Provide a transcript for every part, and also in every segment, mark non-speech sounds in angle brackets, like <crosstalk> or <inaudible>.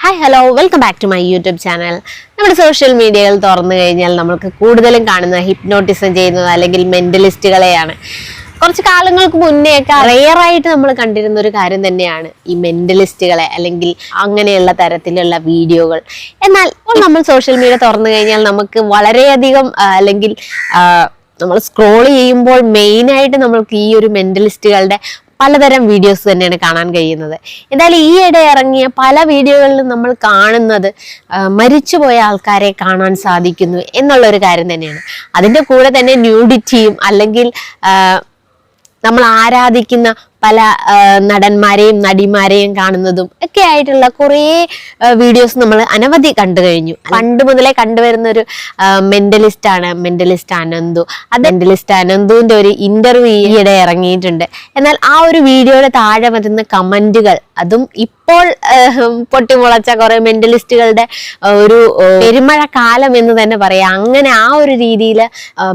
Hi hello welcome back to my YouTube channel നമ്മുടെ social മീഡിയകൾ തുറന്നു കഴിഞ്ഞാൽ നമുക്ക് കൂടുതലും കാണുന്ന ഹിപ്നോട്ടിസം ചെയ്യുന്നത് അല്ലെങ്കിൽ മെന്റലിസ്റ്റുകളെയാണ് കുറച്ച് കാലങ്ങൾക്ക് മുന്നേയൊക്കെ റെയറായിട്ട് നമ്മൾ കണ്ടിരുന്ന ഒരു കാര്യം തന്നെയാണ് ഈ മെന്റലിസ്റ്റുകളെ അല്ലെങ്കിൽ അങ്ങനെയുള്ള തരത്തിലുള്ള വീഡിയോകൾ. എന്നാൽ ഇപ്പോൾ നമ്മൾ സോഷ്യൽ മീഡിയ തുറന്നു കഴിഞ്ഞാൽ നമുക്ക് വളരെയധികം അല്ലെങ്കിൽ നമ്മൾ സ്ക്രോൾ ചെയ്യുമ്പോൾ മെയിനായിട്ട് നമ്മൾക്ക് ഈ ഒരു മെന്റലിസ്റ്റുകളുടെ പലതരം വീഡിയോസ് തന്നെയാണ് കാണാൻ കഴിയുന്നത്. എന്തായാലും ഈയിടെ ഇറങ്ങിയ പല വീഡിയോകളിലും നമ്മൾ കാണുന്നത് മരിച്ചുപോയ ആൾക്കാരെ കാണാൻ സാധിക്കുന്നു എന്നുള്ളൊരു കാര്യം തന്നെയാണ്. അതിന്റെ കൂടെ തന്നെ ന്യൂഡിറ്റിയും അല്ലെങ്കിൽ നമ്മൾ ആരാധിക്കുന്ന പല നടന്മാരെയും നടിമാരെയും കാണുന്നതും ഒക്കെ ആയിട്ടുള്ള കുറേ വീഡിയോസ് നമ്മൾ അനവധി കണ്ടു കഴിഞ്ഞു. പണ്ട് മുതലേ കണ്ടുവരുന്ന ഒരു മെന്റലിസ്റ്റ് ആണ് മെന്റലിസ്റ്റ് അനന്തു അത് മെന്റലിസ്റ്റ് അനന്തുവിന്റെ ഒരു ഇന്റർവ്യൂ ഈയിടെ ഇറങ്ങിയിട്ടുണ്ട്. എന്നാൽ ആ ഒരു വീഡിയോയുടെ താഴെ വരുന്ന കമന്റുകൾ അതും ഇപ്പോൾ പൊട്ടിമുളച്ച കുറെ മെന്റലിസ്റ്റുകളുടെ ഒരു പെരുമഴ കാലം എന്ന് തന്നെ പറയാം. അങ്ങനെ ആ ഒരു രീതിയിൽ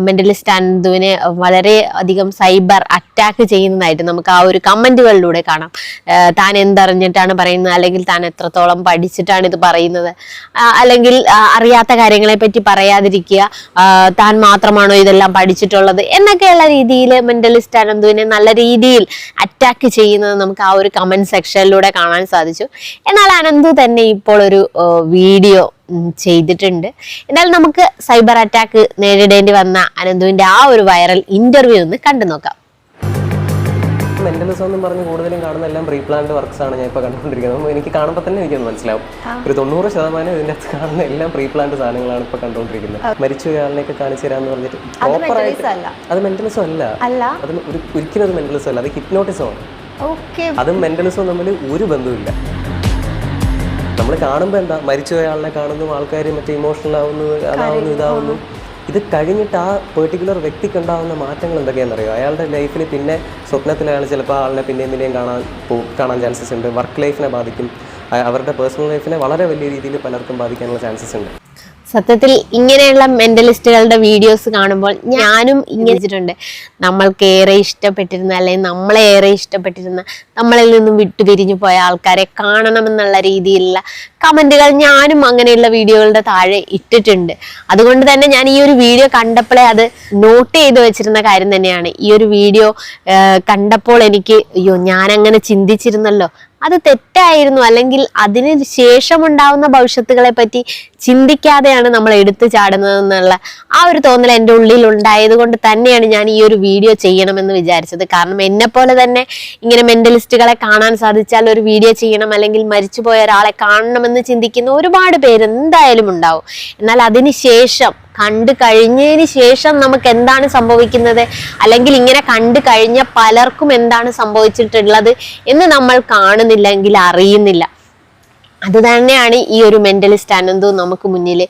മെന്റലിസ്റ്റ് അനന്തുവിനെ വളരെ അധികം സൈബർ അറ്റാക്ക് ചെയ്യുന്നതായിട്ട് നമുക്ക് ആ ഒരു കമന്റുകളിലൂടെ കാണാം. താൻ എന്തറിഞ്ഞിട്ടാണ് പറയുന്നത്? അല്ലെങ്കിൽ താൻ എത്രത്തോളം പഠിച്ചിട്ടാണ് ഇത് പറയുന്നത്? അല്ലെങ്കിൽ അറിയാത്ത കാര്യങ്ങളെ പറ്റി പറയാതിരിക്കുക. താൻ മാത്രമാണോ ഇതെല്ലാം പഠിച്ചിട്ടുള്ളത്? എന്നൊക്കെയുള്ള രീതിയിൽ മെന്റലിസ്റ്റ് അനന്തുവിനെ നല്ല രീതിയിൽ അറ്റാക്ക് ചെയ്യുന്നത് നമുക്ക് ആ ഒരു കമന്റ് സെക്ഷനിലൂടെ കാണാൻ സാധിച്ചു. എന്നാൽ അനന്തു തന്നെ ഇപ്പോൾ ഒരു വീഡിയോ ചെയ്തിട്ടുണ്ട്. എന്നാൽ നമുക്ക് സൈബർ അറ്റാക്ക് നേരിടേണ്ടി വന്ന അനന്തുവിന്റെ ആ ഒരു വൈറൽ ഇന്റർവ്യൂ ഒന്ന് കണ്ടു നോക്കാം മെന്റലിസം എന്ന് പറഞ്ഞ് കൂടുതലും കാണുന്ന എല്ലാം പ്രീ പ്ലാൻഡ് വർക്ക്സ് ആണ് ഞാൻ ഇപ്പോൾ കണ്ടുകൊണ്ടിരിക്കുന്നത്. എനിക്ക് കാണുമ്പോൾ തന്നെ എനിക്കൊന്ന് മനസ്സിലാവും. ഒരു തൊണ്ണൂറ് ശതമാനം ഇതിന്റെ അകത്ത് കാണുന്ന എല്ലാം പ്രീ പ്ലാൻഡ് സാധനങ്ങളാണ് ഇപ്പോൾ കണ്ടുകൊണ്ടിരിക്കുന്നത്. മരിച്ചു ആളിനെയൊക്കെ കാണിച്ചു തരാമെന്ന് പറഞ്ഞിട്ട് പ്രോപ്പറായിട്ട് അത് മെന്റലിസം അല്ല. അത് ഒരു ഒരിക്കലും അത് മെന്റലിസം അല്ല. അത് ഹിപ്നോട്ടിസം ആണ്. അത് മെന്റലിസവും തമ്മിൽ ഒരു ബന്ധവുമില്ല. നമ്മൾ കാണുമ്പോൾ എന്താ? മരിച്ചുപോയ അയാളിനെ കാണുന്നു ആൾക്കാർ മറ്റേ ഇമോഷണൽ ആവുന്നു അതാവുന്നു ഇതാവുന്നു. ഇത് കഴിഞ്ഞിട്ട് ആ പെർട്ടിക്കുലർ വ്യക്തിക്ക് ഉണ്ടാകുന്ന മാറ്റങ്ങൾ എന്തൊക്കെയാണെന്നറിയോ? അയാളുടെ ലൈഫിൽ പിന്നെ സ്വപ്നത്തിൽ ചിലപ്പോൾ ആളിനെ പിന്നെയും പിന്നെയും കാണാൻ കാണാൻ ചാൻസസ് ഉണ്ട്. വർക്ക് ലൈഫിനെ ബാധിക്കും. അവരുടെ പേഴ്സണൽ ലൈഫിനെ വളരെ വലിയ രീതിയിൽ പലർക്കും ബാധിക്കാനുള്ള ചാൻസസ് ഉണ്ട്. സത്യത്തിൽ ഇങ്ങനെയുള്ള മെന്റലിസ്റ്റുകളുടെ വീഡിയോസ് കാണുമ്പോൾ ഞാനും ഇങ്ങനെ നമ്മൾക്ക് ഏറെ ഇഷ്ടപ്പെട്ടിരുന്ന അല്ലെങ്കിൽ നമ്മളെ ഏറെ ഇഷ്ടപ്പെട്ടിരുന്ന നമ്മളിൽ നിന്നും വിട്ടുപിരിഞ്ഞു പോയ ആൾക്കാരെ കാണണമെന്നുള്ള രീതിയിലുള്ള കമന്റുകൾ ഞാനും അങ്ങനെയുള്ള വീഡിയോകളുടെ താഴെ ഇട്ടിട്ടുണ്ട്. അതുകൊണ്ട് തന്നെ ഞാൻ ഈ ഒരു വീഡിയോ കണ്ടപ്പോഴേ അത് നോട്ട് ചെയ്ത് വെച്ചിരുന്ന കാര്യം തന്നെയാണ്. ഈ ഒരു വീഡിയോ കണ്ടപ്പോൾ എനിക്ക് അയ്യോ ഞാൻ അങ്ങനെ ചിന്തിച്ചിരുന്നല്ലോ. അത് തെറ്റായിരുന്നു അല്ലെങ്കിൽ അതിന് ശേഷം ഉണ്ടാവുന്ന ഭവിഷ്യത്തുകളെ പറ്റി ചിന്തിക്കാതെയാണ് നമ്മൾ എടുത്തു ചാടുന്നത് എന്നുള്ള ആ ഒരു തോന്നൽ എന്റെ ഉള്ളിൽ ഉണ്ടായത് കൊണ്ട് തന്നെയാണ് ഞാൻ ഈ ഒരു വീഡിയോ ചെയ്യണമെന്ന് വിചാരിച്ചത്. കാരണം എന്നെ പോലെ തന്നെ ഇങ്ങനെ മെന്റലിസ്റ്റുകളെ കാണാൻ സാധിച്ചാൽ ഒരു വീഡിയോ ചെയ്യണം അല്ലെങ്കിൽ മരിച്ചുപോയ ഒരാളെ കാണണമെന്ന് ചിന്തിക്കുന്ന ഒരുപാട് പേര് എന്തായാലും ഉണ്ടാവും. എന്നാൽ അതിന് ശേഷം കണ്ടു കഴിഞ്ഞതിന് ശേഷം നമുക്ക് എന്താണ് സംഭവിക്കുന്നത്? അല്ലെങ്കിൽ ഇങ്ങനെ കണ്ടു കഴിഞ്ഞ പലർക്കും എന്താണ് സംഭവിച്ചിട്ടുള്ളത് എന്ന് നമ്മൾ കാണുന്നില്ലെങ്കിൽ അറിയുന്നില്ല. അത് തന്നെയാണ് ഈ ഒരു മെന്റലിസ്റ്റ് അനന്തു നമുക്ക് മുന്നിൽ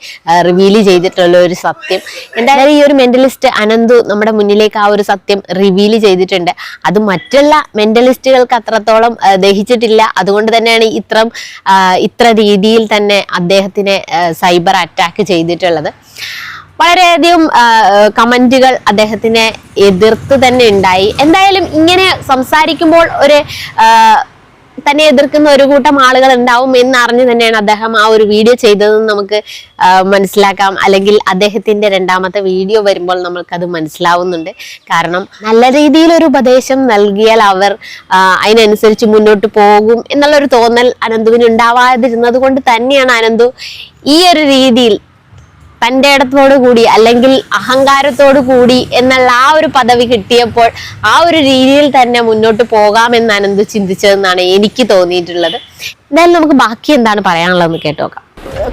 റിവീൽ ചെയ്തിട്ടുള്ള ഒരു സത്യം. എന്തായാലും ഈ ഒരു മെന്റലിസ്റ്റ് അനന്തു നമ്മുടെ മുന്നിലേക്ക് ആ ഒരു സത്യം റിവീൽ ചെയ്തിട്ടുണ്ട്. അത് മറ്റുള്ള മെന്റലിസ്റ്റുകൾക്ക് അത്രത്തോളം ദഹിച്ചിട്ടില്ല. അതുകൊണ്ട് തന്നെയാണ് ഇത്ര ഇത്ര രീതിയിൽ തന്നെ അദ്ദേഹത്തിനെ സൈബർ അറ്റാക്ക് ചെയ്തിട്ടുള്ളത്. വളരെയധികം കമന്റുകൾ അദ്ദേഹത്തിനെ എതിർത്ത് തന്നെ ഉണ്ടായി. എന്തായാലും ഇങ്ങനെ സംസാരിക്കുമ്പോൾ ഒരു തന്നെ എതിർക്കുന്ന ഒരു കൂട്ടം ആളുകൾ ഉണ്ടാവും എന്ന് അറിഞ്ഞു തന്നെയാണ് അദ്ദേഹം ആ ഒരു വീഡിയോ ചെയ്തതെന്ന് നമുക്ക് മനസ്സിലാക്കാം. അല്ലെങ്കിൽ അദ്ദേഹത്തിന്റെ രണ്ടാമത്തെ വീഡിയോ വരുമ്പോൾ നമ്മൾക്കത് മനസ്സിലാവുന്നുണ്ട്. കാരണം നല്ല രീതിയിൽ ഒരു ഉപദേശം നൽകിയാൽ അവർ അതിനനുസരിച്ച് മുന്നോട്ട് പോകും എന്നുള്ളൊരു തോന്നൽ അനന്തുവിന് ഉണ്ടാവാതിരുന്നത് കൊണ്ട് തന്നെയാണ് അനന്തു ഈ ഒരു രീതിയിൽ തന്റെ കൂടി അല്ലെങ്കിൽ അഹങ്കാരത്തോടു കൂടി എന്നുള്ള ആ ഒരു പദവി കിട്ടിയപ്പോൾ ആ ഒരു രീതിയിൽ തന്നെ മുന്നോട്ട് പോകാമെന്ന് അനന്ത് ചിന്തിച്ചതെന്നാണ് എനിക്ക് തോന്നിയിട്ടുള്ളത്. എന്തായാലും നമുക്ക് ബാക്കി എന്താണ് പറയാനുള്ളതെന്ന് കേട്ടോക്കാം.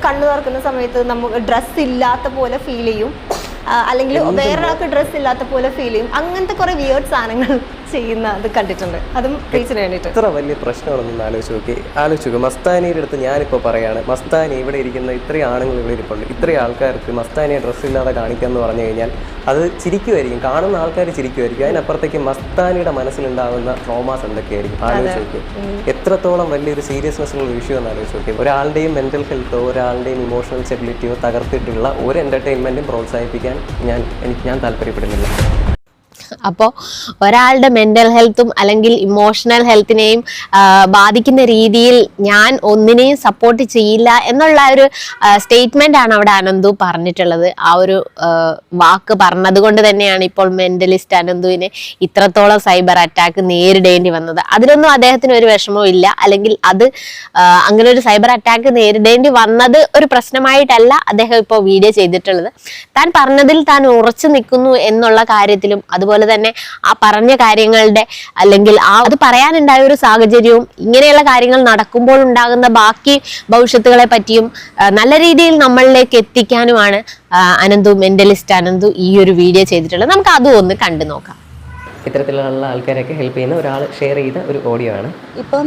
കണ്ണു തുറക്കുന്ന സമയത്ത് നമുക്ക് ഡ്രസ്സ് ഇല്ലാത്ത പോലെ ഫീൽ ചെയ്യും. അല്ലെങ്കിൽ വേറൊരാൾക്ക് ഡ്രസ് ഇല്ലാത്ത പോലെ ഫീൽ ചെയ്യും. അങ്ങനത്തെ കുറെ വിയേർഡ് സാധനങ്ങൾ <laughs> ചെയ്യുന്ന അത് കണ്ടിട്ടുണ്ട്. അതും റീച്ചിന് വേണ്ടിയിട്ട്. എത്ര വലിയ പ്രശ്നമാണെന്ന് ആലോചിച്ച് നോക്കി. ആലോചിച്ച് മസ്താനിയുടെ അടുത്ത് ഞാനിപ്പോൾ പറയാണ് മസ്താനി ഇവിടെ ഇരിക്കുന്ന ഇത്രയും ആണുങ്ങൾ ഇവിടെ ഇരിപ്പുണ്ട്. ഇത്രയും ആൾക്കാർക്ക് മസ്താനിയെ ഡ്രസ്സ് ഇല്ലാതെ കാണിക്കുക എന്ന് പറഞ്ഞു കഴിഞ്ഞാൽ അത് ചിരിക്കുമായിരിക്കും. കാണുന്ന ആൾക്കാർ ചിരിക്കുമായിരിക്കും. അതിനപ്പുറത്തേക്ക് മസ്താനിയുടെ മനസ്സിലുണ്ടാകുന്ന ട്രോമാസ് എന്തൊക്കെയായിരിക്കും? ആലോചിച്ച് നോക്കി. എത്രത്തോളം വലിയൊരു സീരിയസ്നെസ് ഉള്ള ഇഷ്യൂ എന്ന് ആലോചിച്ച് നോക്കി. ഒരാളുടെയും മെന്റൽ ഹെൽത്തോ ഒരാളുടെയും ഇമോഷണൽ സ്റ്റെബിലിറ്റിയോ തകർത്തിട്ടുള്ള ഒരു എന്റർടൈൻമെന്റും പ്രോത്സാഹിപ്പിക്കാൻ ഞാൻ എനിക്ക് ഞാൻ താല്പര്യപ്പെടുന്നില്ല. അപ്പോൾ ഒരാളുടെ മെന്റൽ ഹെൽത്തും അല്ലെങ്കിൽ ഇമോഷണൽ ഹെൽത്തിനെയും ബാധിക്കുന്ന രീതിയിൽ ഞാൻ ഒന്നിനെയും സപ്പോർട്ട് ചെയ്യില്ല എന്നുള്ള ഒരു സ്റ്റേറ്റ്മെന്റ് ആണ് അവിടെ അനന്തു പറഞ്ഞിട്ടുള്ളത്. ആ ഒരു വാക്ക് പറഞ്ഞത് കൊണ്ട് തന്നെയാണ് ഇപ്പോൾ മെന്റലിസ്റ്റ് അനന്തുവിനെ ഇത്രത്തോളം സൈബർ അറ്റാക്ക് നേരിടേണ്ടി വന്നത്. അതിലൊന്നും അദ്ദേഹത്തിന് ഒരു വിഷമവും ഇല്ല. അല്ലെങ്കിൽ അത് അങ്ങനെ ഒരു സൈബർ അറ്റാക്ക് നേരിടേണ്ടി വന്നത് ഒരു പ്രശ്നമായിട്ടല്ല അദ്ദേഹം ഇപ്പോൾ വീഡിയോ ചെയ്തിട്ടുള്ളത്. താൻ പറഞ്ഞതിൽ താൻ ഉറച്ചു നിൽക്കുന്നു എന്നുള്ള കാര്യത്തിലും അതുപോലെ തന്നെ ആ പറഞ്ഞ കാര്യങ്ങളുടെ അല്ലെങ്കിൽ ആ അത് പറയാനുണ്ടായ ഒരു സാഹചര്യവും ഇങ്ങനെയുള്ള കാര്യങ്ങൾ നടക്കുമ്പോൾ ഉണ്ടാകുന്ന ബാക്കി ഭവിഷ്യത്തുകളെ പറ്റിയും നല്ല രീതിയിൽ നമ്മളിലേക്ക് എത്തിക്കാനുമാണ് അനന്തു മെന്റലിസ്റ്റ് അനന്തു ഈ ഒരു വീഡിയോ ചെയ്തിട്ടുള്ളത്. നമുക്ക് അതും ഒന്ന് കണ്ടു നോക്കാം. ഇത്തരത്തിലുള്ള ആൾക്കാരൊക്കെ ഹെൽപ്പ് ചെയ്യുന്ന ഒരാൾ ഷെയർ ചെയ്ത ഒരു ഓഡിയോ ആണ്. ഇപ്പം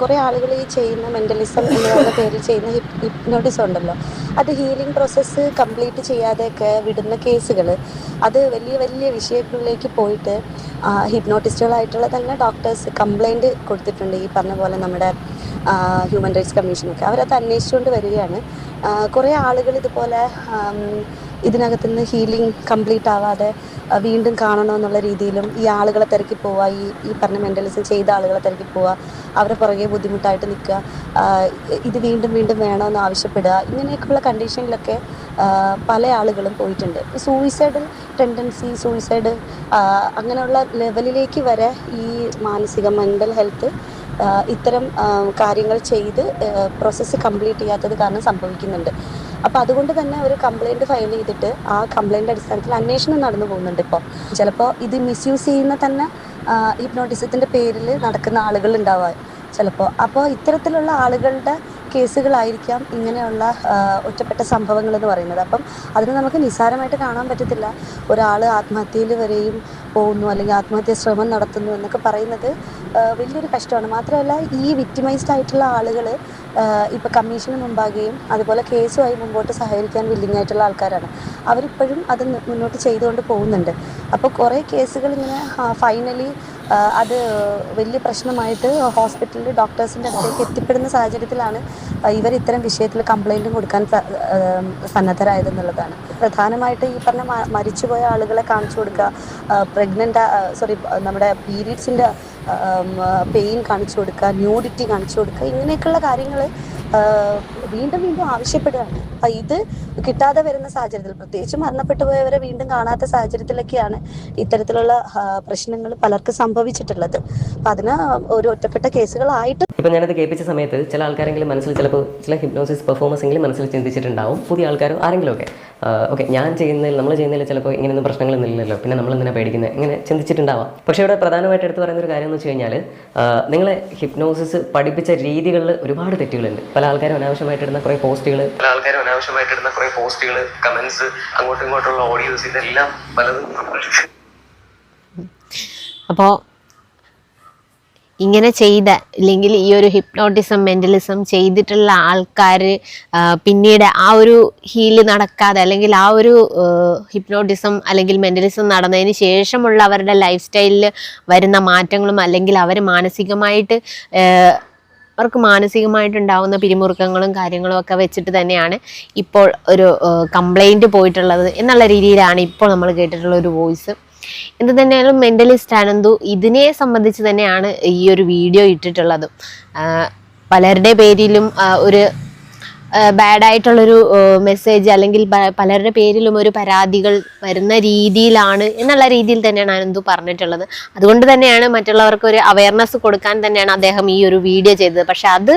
കുറേ ആളുകൾ ഈ ചെയ്യുന്ന മെന്റലിസം എന്നുള്ള പേരിൽ ചെയ്യുന്ന ഹിപ്നോട്ടിസം ഉണ്ടല്ലോ. അത് ഹീലിംഗ് പ്രോസസ്സ് കംപ്ലീറ്റ് ചെയ്യാതെയൊക്കെ വിടുന്ന കേസുകൾ അത് വലിയ വലിയ വിഷയങ്ങളിലേക്ക് പോയിട്ട് ഹിപ്നോട്ടിസ്റ്റുകളായിട്ടുള്ള തന്നെ ഡോക്ടേഴ്സ് കംപ്ലൈന്റ് കൊടുത്തിട്ടുണ്ട് ഈ പറഞ്ഞ പോലെ നമ്മുടെ ഹ്യൂമൻ റൈറ്റ്സ് കമ്മീഷനൊക്കെ അവരത് അന്വേഷിച്ചുകൊണ്ട് വരികയാണ്. കുറേ ആളുകൾ ഇതുപോലെ ഇതിനകത്ത് നിന്ന് ഹീലിംഗ് കംപ്ലീറ്റ് ആവാതെ വീണ്ടും കാണണമെന്നുള്ള രീതിയിലും ഈ ആളുകളെ തിരക്കി പോവുക ഈ ഈ പറഞ്ഞ മെന്റലിസം ചെയ്ത ആളുകളെ തിരക്കി പോവുക അവരെ പുറകെ ബുദ്ധിമുട്ടായിട്ട് നിൽക്കുക ഇത് വീണ്ടും വീണ്ടും വേണമെന്ന് ആവശ്യപ്പെടുക ഇങ്ങനെയൊക്കെയുള്ള കണ്ടീഷനിലൊക്കെ പല ആളുകളും പോയിട്ടുണ്ട്. സൂയിസൈഡൽ ടെൻഡൻസി സൂയിസൈഡ് അങ്ങനെയുള്ള ലെവലിലേക്ക് വരെ ഈ മാനസിക മെന്റൽ ഹെൽത്ത് ഇത്തരം കാര്യങ്ങൾ ചെയ്ത് പ്രോസസ്സ് കംപ്ലീറ്റ് ചെയ്യാത്തത് കാരണം സംഭവിക്കുന്നുണ്ട്. അപ്പോൾ അതുകൊണ്ട് തന്നെ ഒരു കംപ്ലൈന്റ് ഫയൽ ചെയ്തിട്ട് ആ കംപ്ലൈന്റ് അടിസ്ഥാനത്തിൽ അന്വേഷണം നടന്നു പോകുന്നുണ്ട് ഇപ്പോൾ ചിലപ്പോൾ ഇത് മിസ്യൂസ് ചെയ്യുന്ന തന്നെ ഹിപ്നോട്ടിസത്തിന്റെ പേരിൽ നടക്കുന്ന ആളുകൾ ഉണ്ടാവാം ചിലപ്പോൾ അപ്പോൾ ഇത്തരത്തിലുള്ള ആളുകളുടെ കേസുകളായിരിക്കാം ഇങ്ങനെയുള്ള ഒറ്റപ്പെട്ട സംഭവങ്ങൾ എന്ന് പറയുന്നത്. അപ്പം അതിന് നമുക്ക് നിസ്സാരമായിട്ട് കാണാൻ പറ്റത്തില്ല. ഒരാൾ ആത്മഹത്യയിൽ വരെയും പോകുന്നു അല്ലെങ്കിൽ ആത്മഹത്യ ശ്രമം നടത്തുന്നു എന്നൊക്കെ പറയുന്നത് വലിയൊരു കഷ്ടമാണ്. മാത്രമല്ല ഈ വിക്ടിമൈസ്ഡ് ആയിട്ടുള്ള ആളുകൾ ഇപ്പോൾ കമ്മീഷന് മുമ്പാകുകയും അതുപോലെ കേസുമായി മുമ്പോട്ട് സഹകരിക്കാൻ വില്ലിങ് ആയിട്ടുള്ള ആൾക്കാരാണ്. അവരിപ്പോഴും അത് മുന്നോട്ട് ചെയ്തുകൊണ്ട് പോകുന്നുണ്ട്. അപ്പോൾ കുറേ കേസുകൾ ഇങ്ങനെ ഫൈനലി അത് വലിയ പ്രശ്നമായിട്ട് ഹോസ്പിറ്റലിൽ ഡോക്ടേഴ്സിന്റെ അടുത്തേക്ക് എത്തിപ്പെടുന്ന സാഹചര്യത്തിലാണ് ഇവർ ഇത്തരം വിഷയത്തിൽ കംപ്ലൈന്റും കൊടുക്കാൻ സന്നദ്ധരായതെന്നുള്ളതാണ്. പ്രധാനമായിട്ട് ഈ പറഞ്ഞ മരിച്ചുപോയ ആളുകളെ കാണിച്ചു കൊടുക്കുക പ്രഗ്നന്റ് സോറി നമ്മുടെ പീരീഡ്സിന്റെ പെയിൻ കാണിച്ചു കൊടുക്കുക ന്യൂഡിറ്റി കാണിച്ചു കൊടുക്കുക ഇങ്ങനെയൊക്കെയുള്ള കാര്യങ്ങൾ വീണ്ടും വീണ്ടും ആവശ്യപ്പെടുകയാണ്. അപ്പം ഇത് കിട്ടാതെ വരുന്ന സാഹചര്യത്തിൽ പ്രത്യേകിച്ച് മരണപ്പെട്ടു പോയവരെ വീണ്ടും കാണാത്ത സാഹചര്യത്തിലൊക്കെയാണ് ഇത്തരത്തിലുള്ള പ്രശ്നങ്ങൾ പലർക്കും സംഭവിച്ചിട്ടുള്ളത്. അപ്പം അതിന് ഒരു ഒറ്റപ്പെട്ട കേസുകളായിട്ട് ഇപ്പം ഞാനത് കേൾപ്പിച്ച സമയത്ത് ചില ആൾക്കാരെങ്കിലും മനസ്സിൽ ചിലപ്പോൾ ചില ഹിപ്നോസിസ് പെർഫോമൻസ് എങ്കിലും മനസ്സിൽ ചിന്തിച്ചിട്ടുണ്ടാവും. പുതിയ ആൾക്കാരും ആരെങ്കിലും ഒക്കെ ഓക്കെ ഞാൻ ചെയ്യുന്നതിൽ നമ്മൾ ചെയ്യുന്നതിൽ ചിലപ്പോൾ ഇങ്ങനെയൊന്നും പ്രശ്നങ്ങളൊന്നും ഇല്ലല്ലോ. പിന്നെ നമ്മൾ എന്തിനാ പേടിക്കുന്നത് ഇങ്ങനെ ചിന്തിച്ചിട്ടുണ്ടാവാം. പക്ഷേ ഇവിടെ പ്രധാനമായിട്ട് എടുത്ത് പറയുന്ന ഒരു കാര്യം എന്ന് വെച്ച് കഴിഞ്ഞാൽ നിങ്ങളെ ഹിപ്നോസിസ് പഠിപ്പിച്ച രീതികളിൽ ഒരുപാട് തെറ്റുകളുണ്ട്. പല ആൾക്കാരും അനാവശ്യമായിട്ടിടുന്ന കുറേ പോസ്റ്റുകൾ പല ആൾക്കാരും അനാവശ്യമായിട്ടിടുന്ന കുറേ പോസ്റ്റുകൾ കമന്റ്സ് അങ്ങോട്ടും ഇങ്ങോട്ടുള്ള ഓഡിയോസ് ഇതെല്ലാം പലതും അപ്പോൾ ഇങ്ങനെ ചെയ്ത അല്ലെങ്കിൽ ഈ ഒരു ഹിപ്നോട്ടിസം മെന്റലിസം ചെയ്തിട്ടുള്ള ആൾക്കാർ പിന്നീട് ആ ഒരു ഹീൽ നടക്കാതെ അല്ലെങ്കിൽ ആ ഒരു ഹിപ്നോട്ടിസം അല്ലെങ്കിൽ മെന്റലിസം നടന്നതിന് ശേഷമുള്ള അവരുടെ ലൈഫ് സ്റ്റൈലിൽ വരുന്ന മാറ്റങ്ങളും അല്ലെങ്കിൽ അവർ മാനസികമായിട്ട് അവർക്ക് മാനസികമായിട്ടുണ്ടാവുന്ന പിരിമുറുക്കങ്ങളും കാര്യങ്ങളും ഒക്കെ വെച്ചിട്ട് തന്നെയാണ് ഇപ്പോൾ ഒരു കംപ്ലൈന്റ് പോയിട്ടുള്ളത് എന്നുള്ള രീതിയിലാണ് ഇപ്പോൾ നമ്മൾ കേട്ടിട്ടുള്ള ഒരു വോയിസ് എന്ത് തന്നെയാലും മെന്റലിസ്റ്റ് ആനന്ദു ഇതിനെ സംബന്ധിച്ച് തന്നെയാണ് ഈ ഒരു വീഡിയോ ഇട്ടിട്ടുള്ളത്. പലരുടെ പേരിലും ഒരു ബാഡ് ആയിട്ടുള്ളൊരു മെസ്സേജ് അല്ലെങ്കിൽ പലരുടെ പേരിലും ഒരു പരാതികൾ വരുന്ന രീതിയിലാണ് എന്നുള്ള രീതിയിൽ തന്നെയാണ് അനന്തു പറഞ്ഞിട്ടുള്ളത്. അതുകൊണ്ട് തന്നെയാണ് മറ്റുള്ളവർക്ക് ഒരു അവയർനെസ് കൊടുക്കാൻ തന്നെയാണ് അദ്ദേഹം ഈ ഒരു വീഡിയോ ചെയ്തത്. പക്ഷെ അത്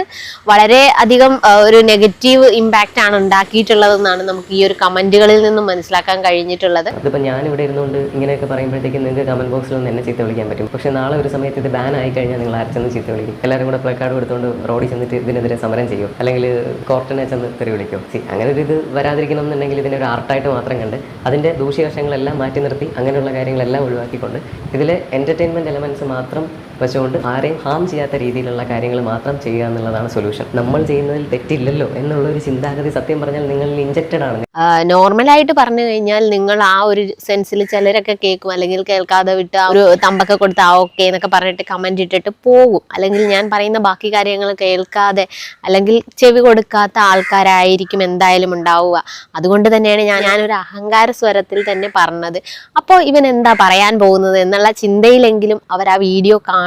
വളരെ അധികം ഒരു നെഗറ്റീവ് ഇമ്പാക്റ്റ് ആണ് ഉണ്ടാക്കിയിട്ടുള്ളതെന്നാണ് നമുക്ക് ഈ ഒരു കമന്റുകളിൽ നിന്നും മനസ്സിലാക്കാൻ കഴിഞ്ഞിട്ടുള്ളത്. ഇതിപ്പോൾ ഞാൻ ഇവിടെ ഇരുന്നുകൊണ്ട് ഇങ്ങനെയൊക്കെ പറയുമ്പോഴത്തേക്കും നിങ്ങൾക്ക് കമന്റ് ബോക്സിൽ ഒന്ന് എന്നെ ചീത്ത വിളിക്കാൻ പറ്റും. പക്ഷെ നാളെ ഒരു സമയത്ത് ഇത് ബാൻ ആയി കഴിഞ്ഞാൽ നിങ്ങൾ ആർച്ചെന്ന് ചീത്ത വിളിക്കും? എല്ലാവരും കൂടെ പ്ലക്കാർഡ് എടുത്തുകൊണ്ട് റോഡിൽ ചെന്നിട്ട് ഇതിനെതിരെ സമരം ചെയ്യും. അല്ലെങ്കിൽ കോർട്ടിനെ ചെന്ന് തെറി വിളിക്കും. സി അങ്ങനെ ഒരു ഇത് വരാതിരിക്കണം എന്നുണ്ടെങ്കിൽ ഒരു ആർട്ടായിട്ട് മാത്രം കണ്ട് അതിന്റെ ദൂഷ്യവശങ്ങളെല്ലാം മാറ്റി നിർത്തി അങ്ങനെയുള്ള കാര്യങ്ങളെല്ലാം ഒഴിവാക്കിക്കൊണ്ട് ഇതിലെ എന്റർടൈൻമെന്റ് എലമെന്റ്സ് മാത്രം വെച്ചുകൊണ്ട് ആരെയും ഹാം ചെയ്യാത്ത രീതിയിലുള്ള കാര്യങ്ങൾ മാത്രം ചെയ്യുക എന്നുള്ളതാണ് സൊല്യൂഷൻ നമ്മൾ ചെയ്യുന്നതിൽ തെറ്റില്ലല്ലോ എന്നുള്ള ഒരു ചിന്താഗതി സത്യം പറഞ്ഞാൽ നിങ്ങൾ ഇഞ്ചക്റ്റഡ് ആണ്. നോർമലായിട്ട് പറഞ്ഞു കഴിഞ്ഞാൽ നിങ്ങൾ ആ ഒരു സെൻസിൽ ചിലരൊക്കെ കേൾക്കും. അല്ലെങ്കിൽ കേൾക്കാതെ വിട്ട് ആ ഒരു തമ്പൊക്കെ കൊടുത്ത് ആ ഓക്കെ എന്നൊക്കെ പറഞ്ഞിട്ട് കമന്റ് ഇട്ടിട്ട് പോകും. അല്ലെങ്കിൽ ഞാൻ പറയുന്ന ബാക്കി കാര്യങ്ങൾ കേൾക്കാതെ അല്ലെങ്കിൽ ചെവി കൊടുക്കാത്ത ആൾക്കാരായിരിക്കും എന്തായാലും ഉണ്ടാവുക. അതുകൊണ്ട് തന്നെയാണ് ഞാൻ ഞാനൊരു അഹങ്കാര സ്വരത്തിൽ തന്നെ പറഞ്ഞത്. അപ്പോൾ ഇവൻ എന്താ പറയാൻ പോകുന്നത് എന്നുള്ള ചിന്തയിലെങ്കിലും അവർ ആ വീഡിയോ കാണും.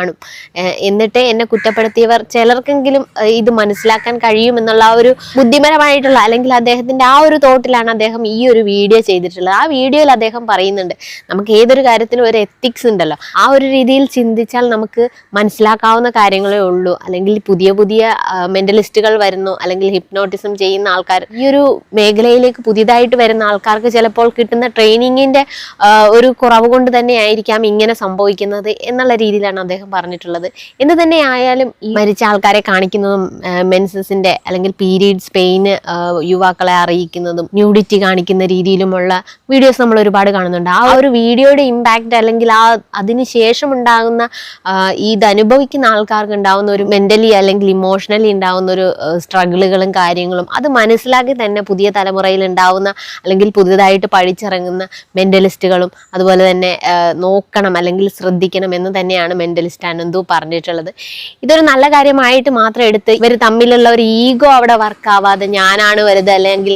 ഏഹ് എന്നിട്ട് എന്നെ കുറ്റപ്പെടുത്തിയവർ ചിലർക്കെങ്കിലും ഇത് മനസ്സിലാക്കാൻ കഴിയും എന്നുള്ള ആ ഒരു ബുദ്ധിപരമായിട്ടുള്ള അല്ലെങ്കിൽ അദ്ദേഹത്തിന്റെ ആ ഒരു തോട്ടിലാണ് അദ്ദേഹം ഈ ഒരു വീഡിയോ ചെയ്തിട്ടുള്ളത്. ആ വീഡിയോയിൽ അദ്ദേഹം പറയുന്നുണ്ട് നമുക്ക് ഏതൊരു കാര്യത്തിനും ഒരു എത്തിക്സ് ഉണ്ടല്ലോ. ആ ഒരു രീതിയിൽ ചിന്തിച്ചാൽ നമുക്ക് മനസ്സിലാക്കാവുന്ന കാര്യങ്ങളേ ഉള്ളൂ. അല്ലെങ്കിൽ പുതിയ പുതിയ മെന്റലിസ്റ്റുകൾ വരുന്നു. അല്ലെങ്കിൽ ഹിപ്നോട്ടിസം ചെയ്യുന്ന ആൾക്കാർ ഈ ഒരു മേഖലയിലേക്ക് പുതിയതായിട്ട് വരുന്ന ആൾക്കാർക്ക് ചിലപ്പോൾ കിട്ടുന്ന ട്രെയിനിങ്ങിന്റെ ഒരു കുറവ് കൊണ്ട് തന്നെ ആയിരിക്കാം ഇങ്ങനെ സംഭവിക്കുന്നത് എന്നുള്ള രീതിയിലാണ് അദ്ദേഹം പറഞ്ഞിട്ടുള്ളത്. എന്ത് തന്നെ ആയാലും ഈ മരിച്ച ആൾക്കാരെ കാണിക്കുന്നതും മെൻസസിന്റെ അല്ലെങ്കിൽ പീരീഡ്സ് പെയിന് യുവാക്കളെ അറിയിക്കുന്നതും ന്യൂഡിറ്റി കാണിക്കുന്ന രീതിയിലുമുള്ള വീഡിയോസ് നമ്മൾ ഒരുപാട് കാണുന്നുണ്ട്. ആ ഒരു വീഡിയോയുടെ ഇമ്പാക്റ്റ് അല്ലെങ്കിൽ ആ അതിന് ശേഷം ഉണ്ടാകുന്ന ഇത് അനുഭവിക്കുന്ന ആൾക്കാർക്ക് ഉണ്ടാകുന്ന ഒരു മെന്റലി അല്ലെങ്കിൽ ഇമോഷണലി ഉണ്ടാകുന്ന ഒരു സ്ട്രഗിളുകളും കാര്യങ്ങളും അത് മനസ്സിലാക്കി തന്നെ പുതിയ തലമുറയിൽ ഉണ്ടാവുന്ന അല്ലെങ്കിൽ പുതിയതായിട്ട് പഠിച്ചിറങ്ങുന്ന മെന്റലിസ്റ്റുകളും അതുപോലെ തന്നെ നോക്കണം അല്ലെങ്കിൽ ശ്രദ്ധിക്കണം എന്ന് തന്നെയാണ് മെന്റലിസ്റ്റ് അനന്തു പറഞ്ഞിട്ടുള്ളത്. ഇതൊരു നല്ല കാര്യമായിട്ട് മാത്രം എടുത്ത് ഇവർ തമ്മിലുള്ള ഒരു ഈഗോ അവിടെ വർക്ക് ആവാതെ ഞാനാണ് വലുത് അല്ലെങ്കിൽ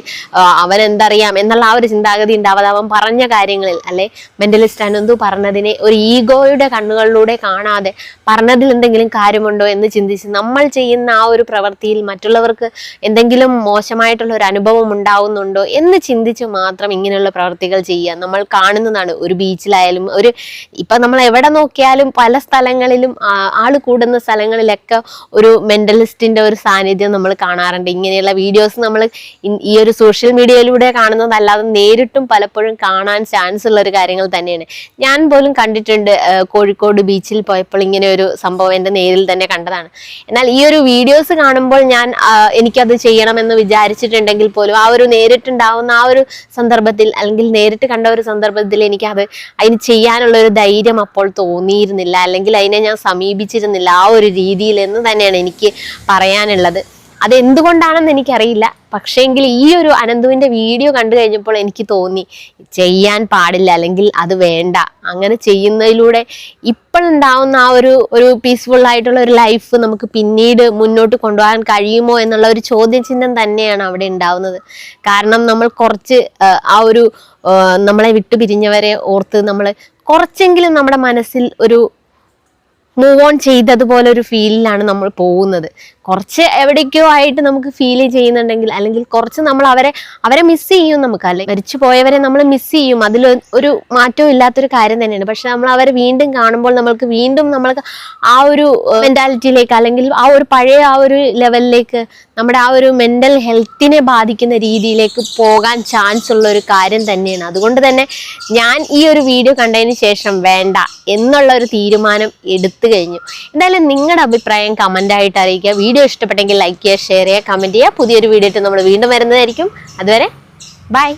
അവനെന്തറിയാം എന്നുള്ള ആ ഒരു ചിന്താഗതി ഉണ്ടാവാതെ അവൻ പറഞ്ഞ കാര്യങ്ങളിൽ അല്ലെ? മെന്റലിസ്റ്റ് അനന്തു പറഞ്ഞതിനെ ഒരു ഈഗോയുടെ കണ്ണുകളിലൂടെ കാണാതെ പറഞ്ഞതിൽ എന്തെങ്കിലും കാര്യമുണ്ടോ എന്ന് ചിന്തിച്ച് നമ്മൾ ചെയ്യുന്ന ആ ഒരു പ്രവൃത്തിയിൽ മറ്റുള്ളവർക്ക് എന്തെങ്കിലും മോശമായിട്ടുള്ള ഒരു അനുഭവം ഉണ്ടാവുന്നുണ്ടോ എന്ന് ചിന്തിച്ച് മാത്രം ഇങ്ങനെയുള്ള പ്രവൃത്തികൾ ചെയ്യുക. നമ്മൾ കാണുന്നതാണ് ഒരു ബീച്ചിലായാലും ഒരു ഇപ്പൊ നമ്മൾ എവിടെ നോക്കിയാലും പല സ്ഥലങ്ങളിലും ആൾ കൂടുന്ന സ്ഥലങ്ങളിലൊക്കെ ഒരു മെന്റലിസ്റ്റിന്റെ ഒരു സാന്നിധ്യം നമ്മൾ കാണാറുണ്ട്. ഇങ്ങനെയുള്ള വീഡിയോസ് നമ്മൾ ഈ ഒരു സോഷ്യൽ മീഡിയയിലൂടെ കാണുന്നതല്ലാതെ നേരിട്ടും പലപ്പോഴും കാണാൻ ചാൻസ് ഉള്ള ഒരു കാര്യങ്ങൾ തന്നെയാണ്. ഞാൻ പോലും കണ്ടിട്ടുണ്ട് കോഴിക്കോട് ബീച്ചിൽ പോയപ്പോൾ ഇങ്ങനെ ഒരു സംഭവം എന്റെ നേരിൽ തന്നെ കണ്ടതാണ്. എന്നാൽ ഈ ഒരു വീഡിയോസ് കാണുമ്പോൾ ഞാൻ എനിക്കത് ചെയ്യണമെന്ന് വിചാരിച്ചിട്ടുണ്ടെങ്കിൽ പോലും ആ ഒരു നേരിട്ടുണ്ടാവുന്ന ആ ഒരു സന്ദർഭത്തിൽ അല്ലെങ്കിൽ നേരിട്ട് കണ്ട ഒരു സന്ദർഭത്തിൽ എനിക്കത് അതിന് ചെയ്യാനുള്ള ഒരു ധൈര്യം അപ്പോൾ തോന്നിയിരുന്നില്ല. അല്ലെങ്കിൽ അതിനെ ഞാൻ സമീപിച്ചിരുന്നില്ല. ആ ഒരു രീതിയിൽ എന്ന് തന്നെയാണ് എനിക്ക് പറയാനുള്ളത്. അതെന്തുകൊണ്ടാണെന്ന് എനിക്കറിയില്ല. പക്ഷേങ്കിൽ ഈ ഒരു അനന്തുവിന്റെ വീഡിയോ കണ്ടു കഴിഞ്ഞപ്പോൾ എനിക്ക് തോന്നി ചെയ്യാൻ പാടില്ല അല്ലെങ്കിൽ അത് വേണ്ട. അങ്ങനെ ചെയ്യുന്നതിലൂടെ ഇപ്പോഴുണ്ടാവുന്ന ആ ഒരു ഒരു പീസ്ഫുൾ ആയിട്ടുള്ള ഒരു ലൈഫ് നമുക്ക് പിന്നീട് മുന്നോട്ട് കൊണ്ടുപോകാൻ കഴിയുമോ എന്നുള്ള ഒരു ചോദ്യചിഹ്നം തന്നെയാണ് അവിടെ ഉണ്ടാവുന്നത്. കാരണം നമ്മൾ കുറച്ച് ആ, ഒരു നമ്മളെ വിട്ടുപിരിഞ്ഞവരെ ഓർത്ത് നമ്മൾ കുറച്ചെങ്കിലും നമ്മുടെ മനസ്സിൽ ഒരു മൂവ് ഓൺ ചെയ്തതുപോലെ ഒരു ഫീലിലാണ് നമ്മൾ പോകുന്നത്. കുറച്ച് എവിടേക്കോ ആയിട്ട് നമുക്ക് ഫീൽ ചെയ്യുന്നുണ്ടെങ്കിൽ അല്ലെങ്കിൽ കുറച്ച് നമ്മൾ അവരെ അവരെ മിസ് ചെയ്യും നമുക്ക്. അല്ലെങ്കിൽ മരിച്ചു പോയവരെ നമ്മൾ മിസ് ചെയ്യും. അതിൽ ഒരു മാറ്റവും ഇല്ലാത്തൊരു കാര്യം തന്നെയാണ്. പക്ഷെ നമ്മൾ അവരെ വീണ്ടും കാണുമ്പോൾ നമ്മൾക്ക് വീണ്ടും നമ്മൾക്ക് ആ ഒരു മെന്റാലിറ്റിയിലേക്ക് അല്ലെങ്കിൽ ആ ഒരു പഴയ ആ ഒരു ലെവലിലേക്ക് നമ്മുടെ ആ ഒരു മെന്റൽ ഹെൽത്തിനെ ബാധിക്കുന്ന രീതിയിലേക്ക് പോകാൻ ചാൻസ് ഉള്ള ഒരു കാര്യം തന്നെയാണ്. അതുകൊണ്ട് തന്നെ ഞാൻ ഈ ഒരു വീഡിയോ കണ്ടതിന് ശേഷം വേണ്ട എന്നുള്ള ഒരു തീരുമാനം എടുത്തു കഴിഞ്ഞു. എന്തായാലും നിങ്ങളുടെ അഭിപ്രായം കമന്റ് ആയിട്ട് അറിയിക്കുക. വീഡിയോ ഇഷ്ടപ്പെട്ടെങ്കിൽ ലൈക്ക് ചെയ്യുക ഷെയർ ചെയ്യുക കമന്റ് ചെയ്യുക. പുതിയൊരു വീഡിയോ നമ്മൾ വീണ്ടും വരുന്നതായിരിക്കും. അതുവരെ ബൈ